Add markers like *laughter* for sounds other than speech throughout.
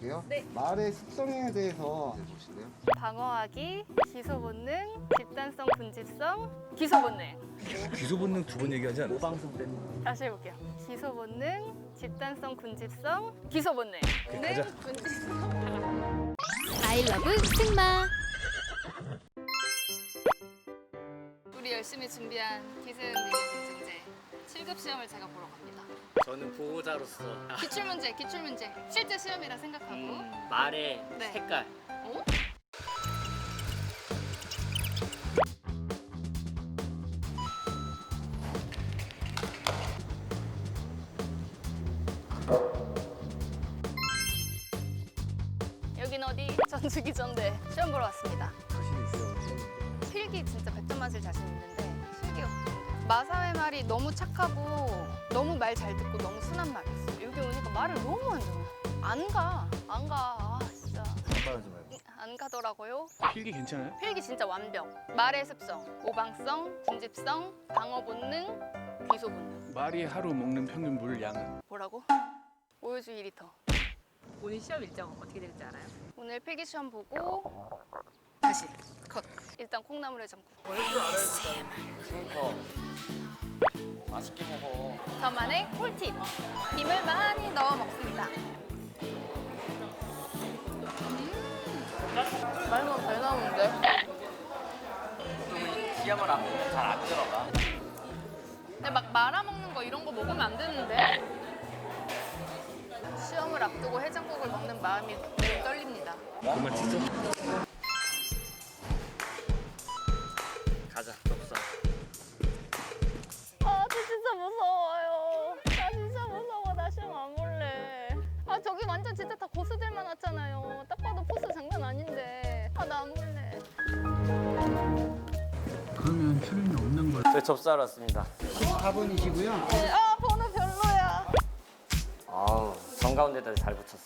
볼게요. 네. 말의 습성에 대해서 보실래요? 방어하기, 기소 본능, 집단성 분집성, 기소 본능. 기소 본능 두 번 얘기하지 않았어? 다시 해볼게요. 기소 본능, 집단성 군집성, 기소 본능. 네, 가자. 군집성. 아이러브 승마 우리 열심히 준비한 기세은 능력 인증제 7급 시험을 제가 보러 갑니다. 저는 보호자로서 *laughs* 기출 문제, 기출 문제. 실제 시험이라 생각하고. 음, 말의 네. 색깔 어? 여긴 어디? 전주기 전대 시험 보러 왔습니다. 자신 있어요. 필기 진짜 100점 맞을 자신 있는데 마사회 말이 너무 착하고 너무 말 잘 듣고 너무 순한 말이었어. 여기 오니까 말을 너무 안 듣는 안 가. 안 가. 아, 진짜. 반발하지 말고. 안 가더라고요. 필기 괜찮아요? 필기 진짜 완벽. 말의 습성, 오방성, 군집성, 방어 본능, 귀소 본능. 말이 하루 먹는 평균 물 양은 뭐라고? 오유주 2리터. 오늘 시험 일정 어떻게 될지 알아요? 오늘 필기 시험 보고 다시 컷. 일단 콩나물에 잠고. 그러니까 맛있게 먹어 저만의 꿀팁. 김을 많이 넣어 먹습니다. 음, 말만 잘 나오는데? 시험을 안 보면 잘 안 들어가 근데 막 말아 먹는 거 이런 거 먹으면 안 되는데? 시험을 앞두고 해장국을 먹는 마음이 매우 떨립니다. 그만 진짜? 저 접사하러 왔습니다 14분이시고요. 네, 아, 번호 별로야. 아우 정가운데다 잘 붙였어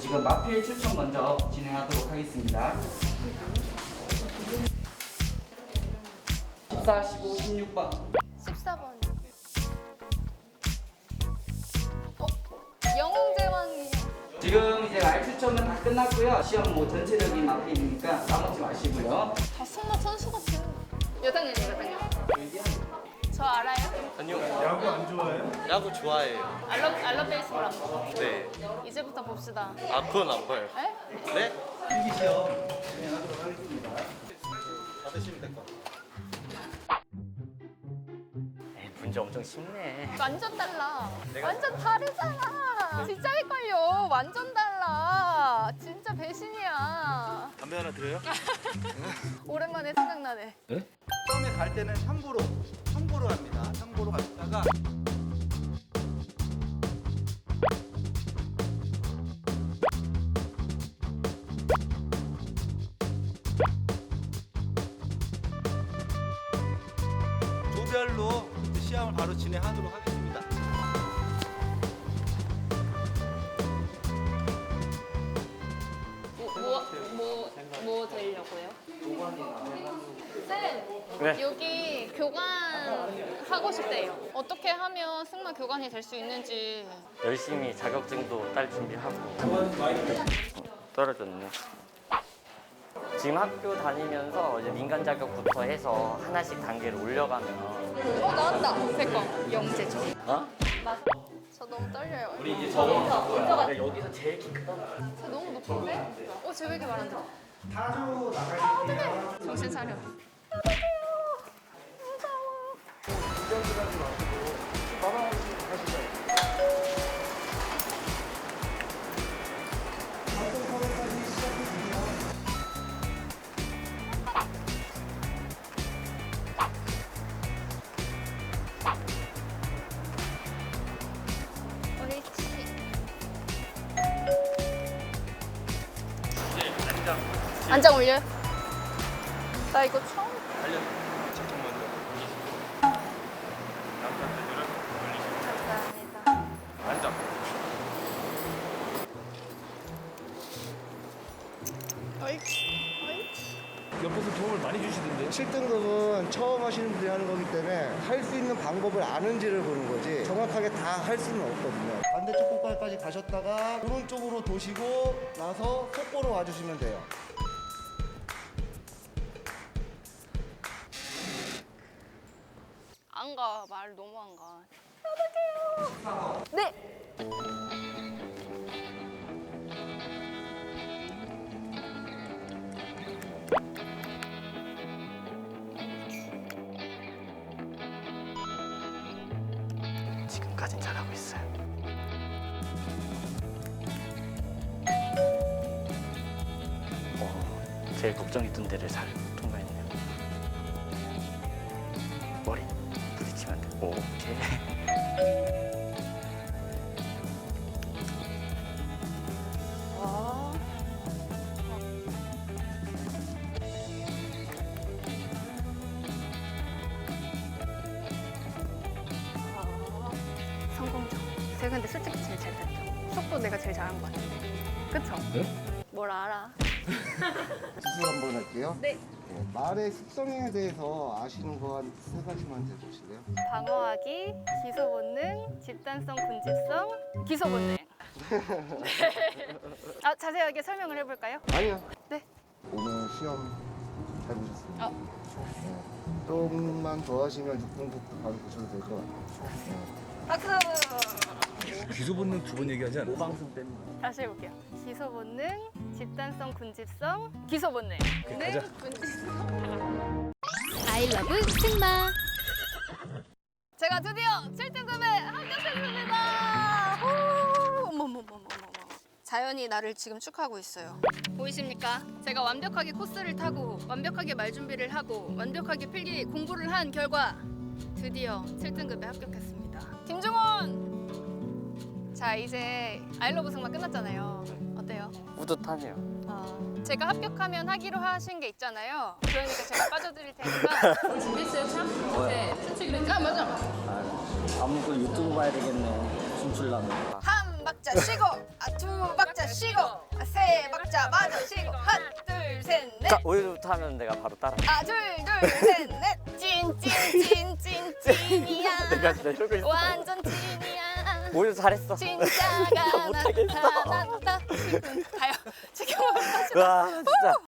지금 마필 추첨 먼저 진행하도록 하겠습니다. 14, 15, 16번. 14번. 어? 영웅제왕이요. 지금 이제 말 추첨은 다 끝났고요. 시험 뭐 전체적인 마필이니까 까먹지 마시고요. 여당연이요, 여당연. 저 알아요? 아니요 야구 안 좋아해요? 야구 좋아해요 알러, 알러 베이스볼 안 보고. 네 이제부터 봅시다. 아 그건 안 봐요 에? 네? 에이 문제 엄청 쉽네 완전 달라. 완전 다르잖아. 진짜 헷갈려. 완전 달라. 진짜 배신이야. 담배 하나 드려요? *laughs* 오랜만에 생각나네. 처음에 갈 때는 상부로 상부로 갑니다. 상부로 갔다가 조별로 시험을 바로 진행하도록 하겠습니다. 뭐, 뭐, 뭐, 뭐 되려고요? 쌤, 네. 여기 교관 하고 싶대요. 어떻게 하면 승마 교관이 될 수 있는지. 열심히 자격증도 딸 준비하고 어, 떨어졌네 지금 학교 다니면서 이제 민간 자격부터 해서 하나씩 단계를 올려가면 어, 나왔다. 제 거. 영재죠. 어? 저 너무 떨려요. 우리 이제 저거 여기서 제일 키 크다 저 너무 높은데? 어, 쟤왜 이렇게 말안 들어? 타조 나가실게요. 정신 차려. 옳지. 안장 올려요? 나 이거 처음. 감사합니다. 앉아. 옳지. 옳지. 옆에서 도움을 많이 주시던데. 7등급은 처음 하시는 분들이 하는 거기 때문에 할 수 있는 방법을 아는지를 보는 거지 정확하게 다 할 수는 없거든요. 반대쪽 고깔까지 가셨다가 오른쪽으로 도시고 나서 속보로 와주시면 돼요. 안 가. 말 너무 안 가. 어떡해요. 네. 지금까진 잘하고 있어요. 어, 제일 걱정했던 데를 잘 제가 근데 솔직히 제일 잘 탔죠. 속도 내가 제일 잘한 것 같은데. 그쵸? 네? 뭘 알아? *laughs* 지수 한번 할게요. 네. 네, 말의 습성에 대해서 아시는 거 한 세 가지만 해보실래요? 방어하기, 기소 본능, 집단성, 군집성, 기소 본능. *laughs* 아, 자세하게 설명을 해볼까요? 아니요. 네. 오늘 시험 잘 보셨습니다. 어. 네. 조금만 더 하시면 6등급도 바로 보셔도 될 것 같아요. 박수! 기소 본능 두 번 얘기하지 않았어? 방송 때문에. 다시 해볼게요. 기소 본능, 집단성, 군집성, 기소 본능. 오케이, 가자. 군집성. 아이러브 승마 제가 드디어 7등급에 합격했습니다. 후! 어머머머머머머. 자연이 나를 지금 축하하고 있어요. 보이십니까? 제가 완벽하게 코스를 타고 완벽하게 말 준비를 하고 완벽하게 필기 공부를 한 결과 드디어 7등급에 합격했습니다. 김중원! 자 이제 아이러브 승마 끝났잖아요. 어때요? 뿌듯하네요. 어, 제가 합격하면 하기로 하신 게 있잖아요. 그러니까 제가 빠져드릴 테니까 *laughs* 준비했어요 참? 네. 춤추기로 아 맞아. 아무거 유튜브 봐야 되겠네. 춤출라면. 한 박자 쉬고 아, 두 박자 쉬고 아, 세 박자 마저 쉬고 둘셋넷 자, 오늘부터 하면 내가 바로 따라. 아, 둘, 둘, 셋, 넷. 찐, 찐, 찐, 찐, 찐이야. *laughs* 내가 진짜 있어. 완전 찐이야. 오늘 잘했어. 진짜가. *laughs* 나타났다. *laughs* 가요. 지금 와, 진짜.